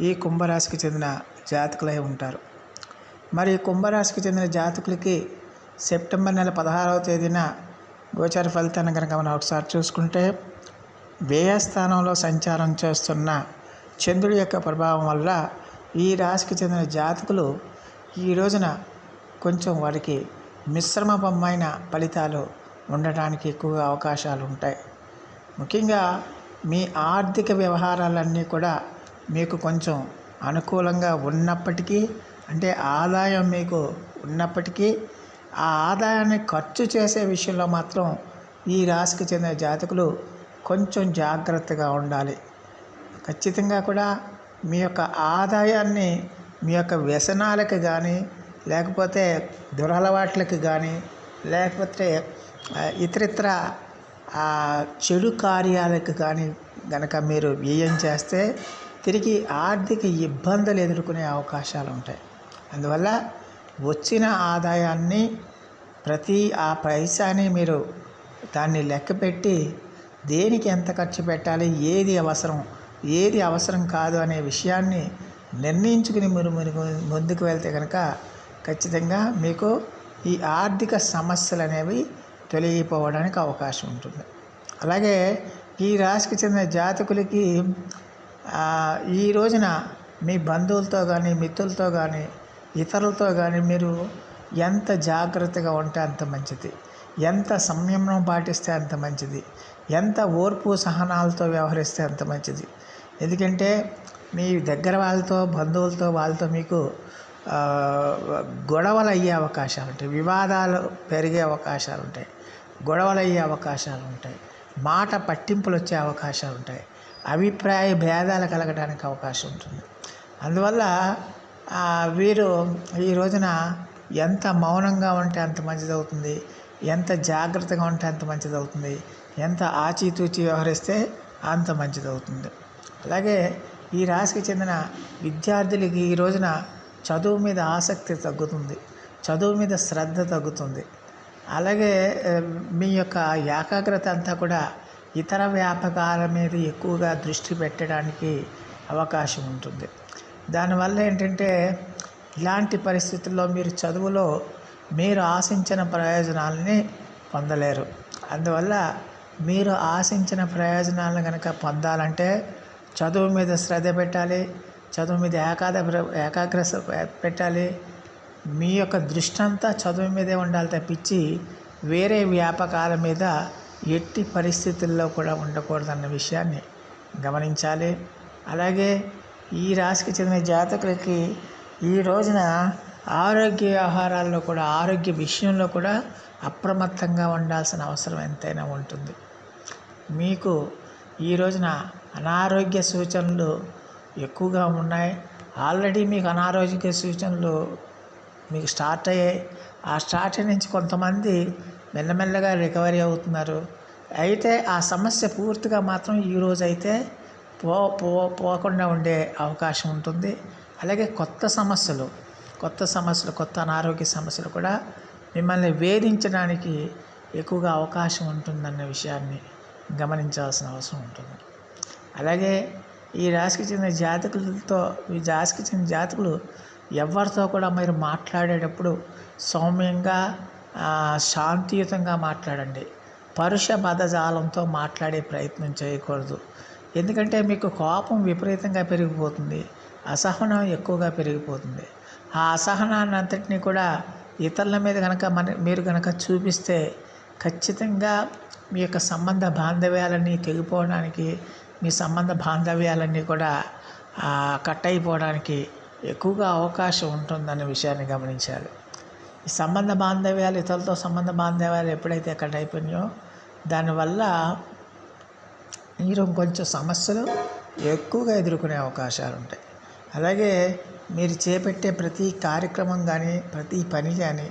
ఈ కుంభరాశికి చెందిన జాతకులై ఉంటారు. మరి కుంభరాశికి చెందిన జాతకులకి సెప్టెంబర్ నెల పదహారవ తేదీన గోచార ఫలితాన్ని కనుక మనం ఒకసారి చూసుకుంటే వ్యయస్థానంలో సంచారం చేస్తున్న చంద్రుడి యొక్క ప్రభావం వల్ల ఈ రాశికి చెందిన జాతకులు ఈ రోజున కొంచెం వారికి మిశ్రమమైన ఫలితాలు ఉండటానికి ఎక్కువగా అవకాశాలు ఉంటాయి. ముఖ్యంగా మీ ఆర్థిక వ్యవహారాలన్నీ కూడా మీకు కొంచెం అనుకూలంగా ఉన్నప్పటికీ అంటే ఆదాయం మీకు ఉన్నప్పటికీ ఆ ఆదాయాన్ని ఖర్చు చేసే విషయంలో మాత్రం ఈ రాశికి చెందిన జాతకులు కొంచెం జాగ్రత్తగా ఉండాలి. ఖచ్చితంగా కూడా మీ యొక్క ఆదాయాన్ని మీ యొక్క వ్యసనాలకు కానీ లేకపోతే దురలవాట్లకు కానీ లేకపోతే ఇతరితర చెడు కార్యాలకు కానీ గనక మీరు వ్యయం చేస్తే తిరిగి ఆర్థిక ఇబ్బందులు ఎదుర్కొనే అవకాశాలు ఉంటాయి. అందువల్ల వచ్చిన ఆదాయాన్ని ప్రతి ఆ పైసాని మీరు దాన్ని లెక్కపెట్టి దేనికి ఎంత ఖర్చు పెట్టాలి ఏది అవసరం ఏది అవసరం కాదు అనే విషయాన్ని నిర్ణయించుకుని మీరు మీరు ముందుకు వెళ్తే కనుక ఖచ్చితంగా మీకు ఈ ఆర్థిక సమస్యలు అనేవి తొలగిపోవడానికి అవకాశం ఉంటుంది. అలాగే ఈ రాశికి చెందిన జాతకులకి ఈ రోజున మీ బంధువులతో కానీ మిత్రులతో కానీ ఇతరులతో కానీ మీరు ఎంత జాగ్రత్తగా ఉంటే అంత మంచిది. ఎంత సంయమనం పాటిస్తే అంత మంచిది. ఎంత ఓర్పు సహనాలతో వ్యవహరిస్తే అంత మంచిది. ఎందుకంటే మీ దగ్గర వాళ్ళతో బంధువులతో వాళ్ళతో మీకు గొడవలు అయ్యే అవకాశాలు ఉంటాయి. వివాదాలు పెరిగే అవకాశాలు ఉంటాయి. గొడవలు అయ్యే అవకాశాలు ఉంటాయి. మాట పట్టింపులు వచ్చే అవకాశాలు ఉంటాయి. అభిప్రాయ భేదాలు కలగడానికి అవకాశం ఉంటుంది. అందువల్ల వీరు ఈ రోజున ఎంత మౌనంగా ఉంటే అంత మంచిది అవుతుంది ఎంత జాగ్రత్తగా ఉంటే అంత మంచిది అవుతుంది ఎంత ఆచితూచి వ్యవహరిస్తే అంత మంచిది అవుతుంది అలాగే ఈ రాశికి చెందిన విద్యార్థులకి ఈ రోజున చదువు మీద ఆసక్తి తగ్గుతుంది. చదువు మీద శ్రద్ధ తగ్గుతుంది. అలాగే మీ యొక్క ఏకాగ్రత అంతా కూడా ఇతర వ్యాపకాల మీద ఎక్కువగా దృష్టి పెట్టడానికి అవకాశం ఉంటుంది. దానివల్ల ఏంటంటే ఇలాంటి పరిస్థితుల్లో మీరు చదువులో మీరు ఆశించిన ప్రయోజనాలని పొందలేరు. అందువల్ల మీరు ఆశించిన ప్రయోజనాలను కనుక పొందాలంటే చదువు మీద శ్రద్ధ పెట్టాలి చదువు మీద ఏకాద ఏకాగ్రత పెట్టాలి. మీ యొక్క దృష్టి అంతా చదువు మీదే ఉండాలి తప్పించి వేరే వ్యాపకాల మీద ఎట్టి పరిస్థితుల్లో కూడా ఉండకూడదన్న విషయాన్ని గమనించాలి. అలాగే ఈ రాశికి చెందిన జాతకులకి ఈ రోజున ఆరోగ్య ఆహారాల్లో కూడా ఆరోగ్య విషయంలో కూడా అప్రమత్తంగా ఉండాల్సిన అవసరం ఎంతైనా ఉంటుంది. మీకు ఈ రోజున అనారోగ్య సూచనలు ఎక్కువగా ఉన్నాయి. ఆల్రెడీ మీకు అనారోగ్య సూచనలు మీకు స్టార్ట్ అయ్యాయి. ఆ స్టార్ట్ నుంచి కొంతమంది మెల్లమెల్లగా రికవరీ అవుతున్నారు. అయితే ఆ సమస్య పూర్తిగా మాత్రం ఈరోజు అయితే పో పో పోకుండా ఉండే అవకాశం ఉంటుంది. అలాగే కొత్త సమస్యలు కొత్త సమస్యలు కొత్త అనారోగ్య సమస్యలు కూడా మిమ్మల్ని వేధించడానికి ఎక్కువగా అవకాశం ఉంటుందన్న విషయాన్ని గమనించాల్సిన అవసరం ఉంటుంది. అలాగే ఈ రాశికి చెందిన జాతకులతో ఈ రాశికి చెందిన జాతకులు ఎవరితో కూడా మీరు మాట్లాడేటప్పుడు సౌమ్యంగా శాంతియుతంగా మాట్లాడండి. పరుష పదజాలంతో మాట్లాడే ప్రయత్నం చేయకూడదు. ఎందుకంటే మీకు కోపం విపరీతంగా పెరిగిపోతుంది. అసహనం ఎక్కువగా పెరిగిపోతుంది. ఆ అసహనాన్ని అంతటినీ కూడా ఇతరుల మీద కనుక మన మీరు కనుక చూపిస్తే ఖచ్చితంగా మీ యొక్క సంబంధ బాంధవ్యాలన్నీ తెగిపోవడానికి మీ సంబంధ బాంధవ్యాలన్నీ కూడా కట్ అయిపోవడానికి ఎక్కువగా అవకాశం ఉంటుందన్న విషయాన్ని గమనించాలి. ఈ సంబంధ బాంధవ్యాలు ఇతరులతో సంబంధ బాంధవ్యాలు ఎప్పుడైతే అక్కడ అయిపోయినాయో దానివల్ల మీరు కొంచెం సమస్యలు ఎక్కువగా ఎదుర్కొనే అవకాశాలు ఉంటాయి. అలాగే మీరు చేపట్టే ప్రతి కార్యక్రమం కానీ ప్రతి పని కానీ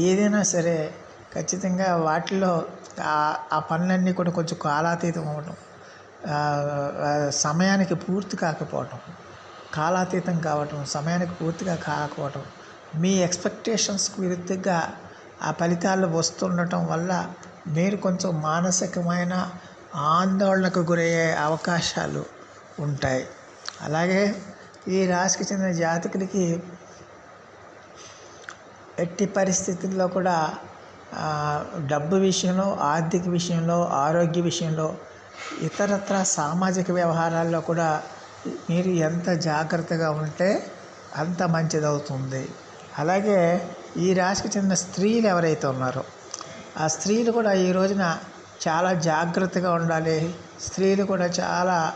ఏదైనా సరే ఖచ్చితంగా వాటిలో ఆ- పనులన్నీ కూడా కొంచెం కాలాతీతం అవ్వడం సమయానికి పూర్తి కాకపోవటం కాలాతీతం కావటం సమయానికి పూర్తిగా కాకపోవటం మీ ఎక్స్పెక్టేషన్స్కి విరుద్ధంగా ఆ ఫలితాలు వస్తుండటం వల్ల మీరు కొంచెం మానసికమైన ఆందోళనకు గురయ్యే అవకాశాలు ఉంటాయి. అలాగే ఈ రాశికి చెందిన జాతకులకి ఎట్టి పరిస్థితుల్లో కూడా డబ్బు విషయంలో ఆర్థిక విషయంలో ఆరోగ్య విషయంలో ఇతరత్ర సామాజిక వ్యవహారాల్లో కూడా మీరు ఎంత జాగ్రత్తగా ఉంటే అంత మంచిదవుతుంది. అలాగే ఈ రాశికి చెందిన స్త్రీలు ఎవరైతే ఉన్నారో ఆ స్త్రీలు కూడా ఈ రోజున చాలా జాగ్రత్తగా ఉండాలి. స్త్రీలు కూడా చాలా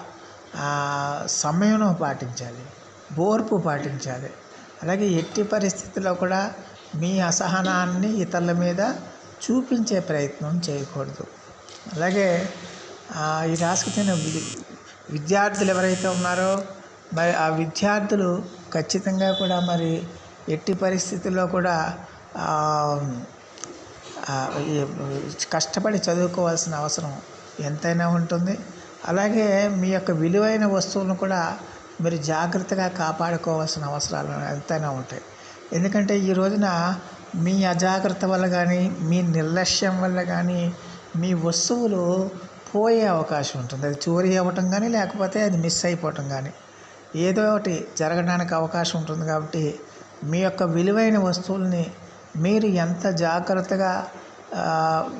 సమయం పాటించాలి ఓర్పు పాటించాలి. అలాగే ఎట్టి పరిస్థితుల్లో కూడా మీ అసహనాన్ని ఇతరుల మీద చూపించే ప్రయత్నం చేయకూడదు. అలాగే ఈ రాశికి చెందిన వి- విద్యార్థులు ఎవరైతే ఉన్నారో మరి ఆ విద్యార్థులు ఖచ్చితంగా కూడా మరి ఎట్టి పరిస్థితుల్లో కూడా కష్టపడి చదువుకోవాల్సిన అవసరం ఎంతైనా ఉంటుంది. అలాగే మీ యొక్క విలువైన వస్తువులను కూడా మీరు జాగ్రత్తగా కాపాడుకోవాల్సిన అవసరాలు ఎంతైనా ఉంటాయి. ఎందుకంటే ఈ రోజున మీ అజాగ్రత్త వల్ల కానీ మీ నిర్లక్ష్యం వల్ల కానీ మీ వస్తువులు పోయే అవకాశం ఉంటుంది. అది చోరీ అవ్వటం కానీ లేకపోతే అది మిస్ అయిపోవటం కానీ ఏదో ఒకటి జరగడానికి అవకాశం ఉంటుంది కాబట్టి మీ యొక్క విలువైన వస్తువుల్ని మీరు ఎంత జాగ్రత్తగా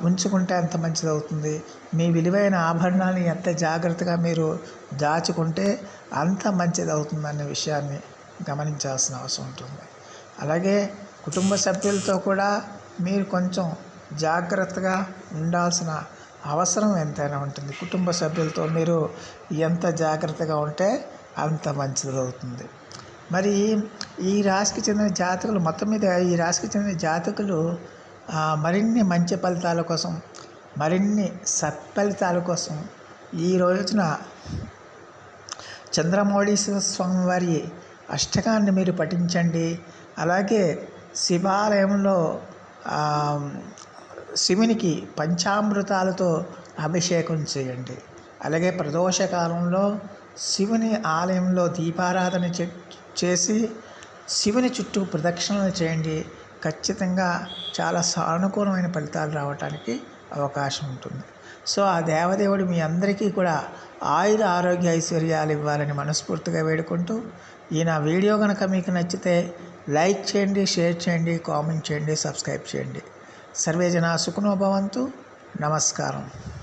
ఉంచుకుంటే అంత మంచిది అవుతుంది మీ విలువైన ఆభరణాన్ని ఎంత జాగ్రత్తగా మీరు దాచుకుంటే అంత మంచిది అవుతుందనే విషయాన్ని గమనించాల్సిన అవసరం ఉంటుంది. అలాగే కుటుంబ సభ్యులతో కూడా మీరు కొంచెం జాగ్రత్తగా ఉండాల్సిన అవసరం ఎంతైనా ఉంటుంది. కుటుంబ సభ్యులతో మీరు ఎంత జాగ్రత్తగా ఉంటే అంత మంచిది అవుతుంది మరి ఈ రాశికి చెందిన జాతకులు మొత్తం మీద ఈ రాశికి చెందిన జాతకులు మరిన్ని మంచి ఫలితాల కోసం మరిన్ని సత్ఫలితాల కోసం ఈ రోజున చంద్రమౌళీశ్వర స్వామి వారి అష్టకాన్ని మీరు పఠించండి. అలాగే శివాలయంలో శివునికి పంచామృతాలతో అభిషేకం చేయండి. అలాగే ప్రదోష కాలంలో శివుని ఆలయంలో దీపారాధన చే- చేసి శివుని చుట్టూ ప్రదక్షిణలు చేయండి. ఖచ్చితంగా చాలా సానుకూలమైన ఫలితాలు రావడానికి అవకాశం ఉంటుంది. సో ఆ దేవదేవుడు మీ అందరికీ కూడా ఆయుర ఆరోగ్య ఐశ్వర్యాలు ఇవ్వాలని మనస్ఫూర్తిగా వేడుకుంటూ ఈ నా వీడియో కనుక మీకు నచ్చితే లైక్ చేయండి షేర్ చేయండి కామెంట్ చేయండి సబ్స్క్రైబ్ చేయండి. సర్వే జనా నమస్కారం.